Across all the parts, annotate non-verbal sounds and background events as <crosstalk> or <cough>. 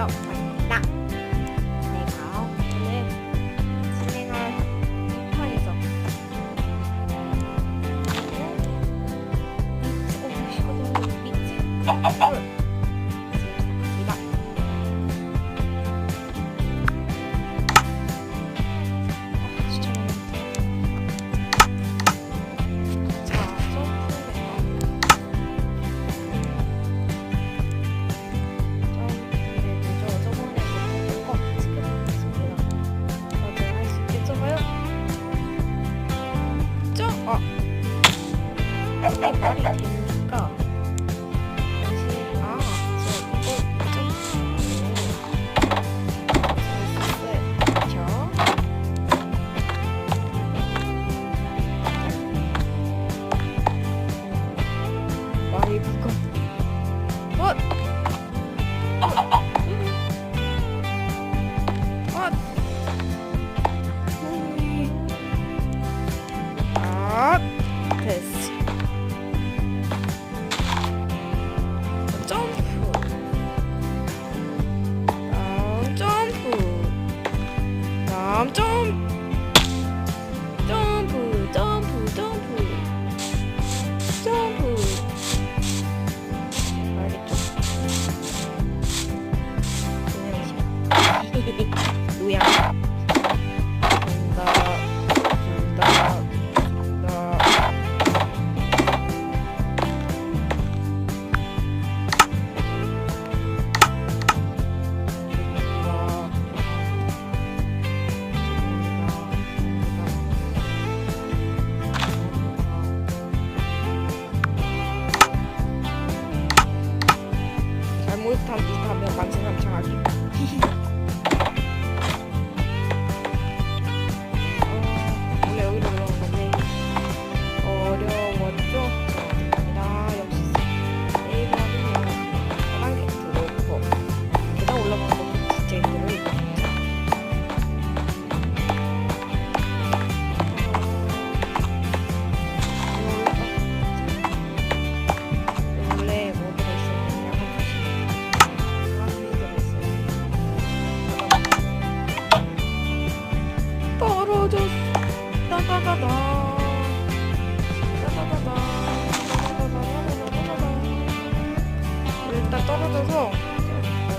되었습니다. 내가 오늘 진행할 편이죠. 시 됩니까? 다 다음 잘못한 듯하면 만세 삼창하기 일단 떨어져서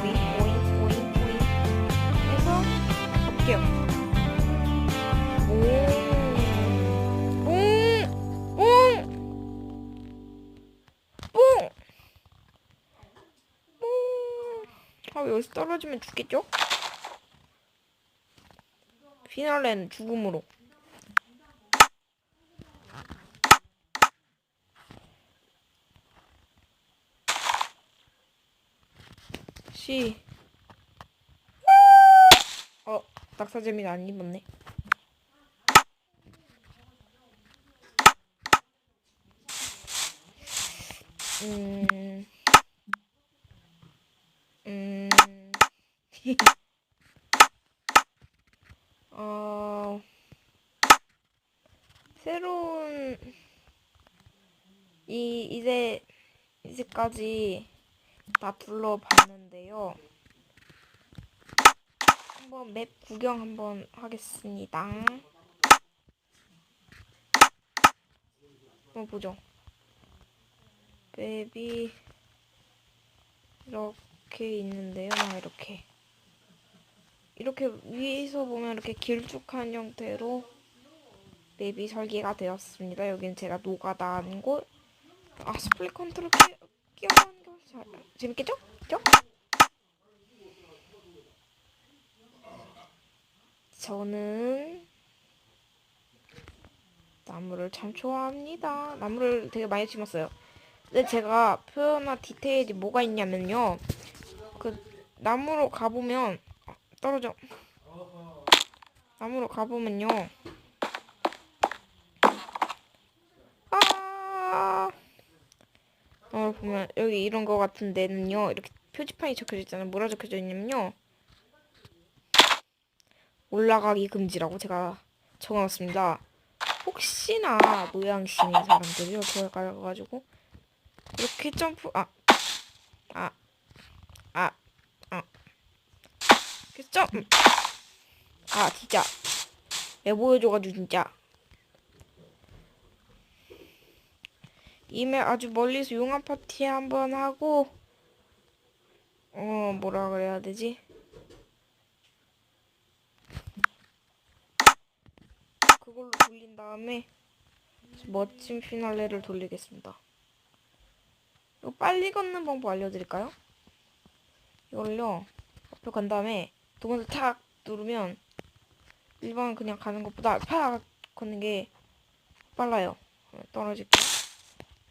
오잉 오잉 오잉 오잉 해서 갈게요 아 여기서 떨어지면 죽겠죠? 피날레는 죽음으로. 시. 어, 낙사재미는 안 입었네. 음. 음. <laughs> 어, 새로운 이 이제 이제까지 다 둘러봤는데요. 한번 맵 구경 한번 하겠습니다. 한번 보죠. 맵이 이렇게 있는데요. 막 이렇게. 이렇게 위에서 보면 이렇게 길쭉한 형태로 맵이 설계가 되었습니다. 여기는 제가 노가다 한 곳. 아 스플릿 컨트롤 끼, 끼워가 잘, 재밌겠죠? 그죠? 저는 나무를 참 좋아합니다. 나무를 되게 많이 심었어요. 근데 제가 표현한 디테일이 뭐가 있냐면요. 그 나무로 가보면 떨어져. 나무로 가보면요. 아. 어, 보면 여기 이런 거 같은 데는요. 이렇게 표지판이 적혀져 있잖아요. 뭐라 적혀져 있냐면요. 올라가기 금지라고 제가 적어놨습니다. 혹시나 노양심인 사람들이요. 그걸 가지고 이렇게 점프 아. 아. 아. 아. 점. 아 진짜 왜 보여줘가지고 진짜. 이메 아주 멀리서 용암 파티 한번 하고 어 뭐라 그래야 되지? 그걸로 돌린 다음에 멋진 피날레를 돌리겠습니다. 이거 빨리 걷는 방법 알려드릴까요? 이걸요 앞으로 간 다음에 두 번째 탁 누르면 일반 그냥 가는 것보다 팍 걷는 게 빨라요. 떨어질게요.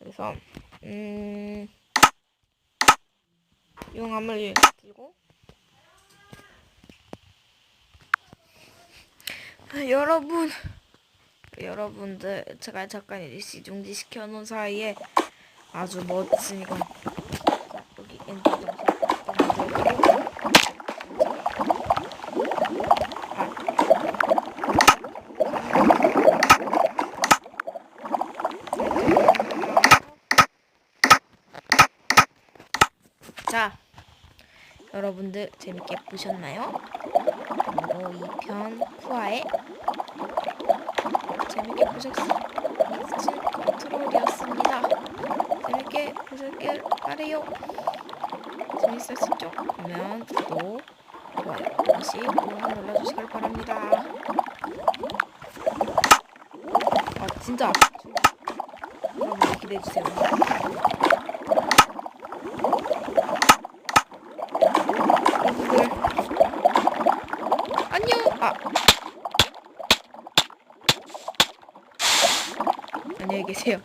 그래서 음 용암을 들고. 아, 여러분. 여러분들 제가 잠깐 일시 중지시켜 놓은 사이에 아주 멋진 자 여기 엔터 정서 만들고 자, 여러분들 재밌게 보셨나요? 바로 2편 후아의 재밌게. 믹스 컨트롤이었습니다. 재밌게 보셨길 바래요. 재밌었죠? 그러면 구독, 좋아요, 꼭 눌러주시길 바랍니다. 아 진짜 여러분 기대해주세요. 여러분들 안녕. 아 안녕히 계세요.